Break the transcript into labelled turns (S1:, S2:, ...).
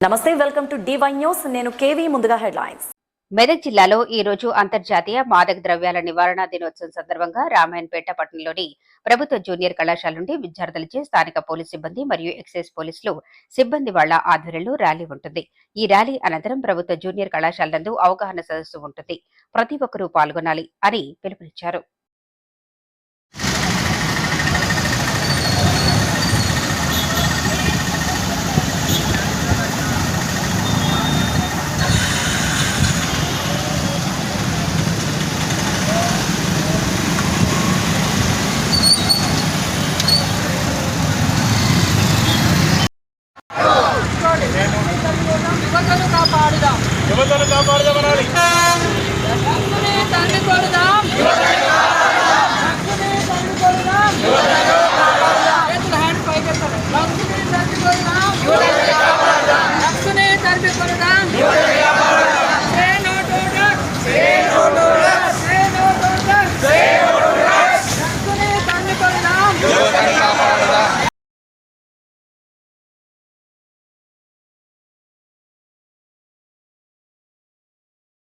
S1: నమస్తే welcome to DY news నేను KV ముందుగా హెడ్లైన్స్.
S2: మెదక్ జిల్లాలో ఈ రోజు అంతర్జాతీయ మాదక ద్రవ్యాల నివారణ దినోత్సవం సందర్భంగా రామాయణపేట పట్టణంలోని ప్రభుత్వ జూనియర్ కళాశాల నుండి విద్యార్థులచే స్థానిక పోలీస్ సిబ్బంది మరియు ఎక్సైజ్ పోలీసులు సిబ్బంది వాళ్ళ ఆధ్వర్యంలో ర్యాలీ ఉంటుంది. ఈ ర్యాలీ అనంతరం ప్రభుత్వ జూనియర్ కళాశాల నందు అవగాహన సదస్సు ఉంటుంది. ప్రతి ఒక్కరూ పాల్గొనాలి అని పిలుపునిచ్చారు. యువతను కాపాడుదాం. యువతను కాపాడుదాం అనాలి.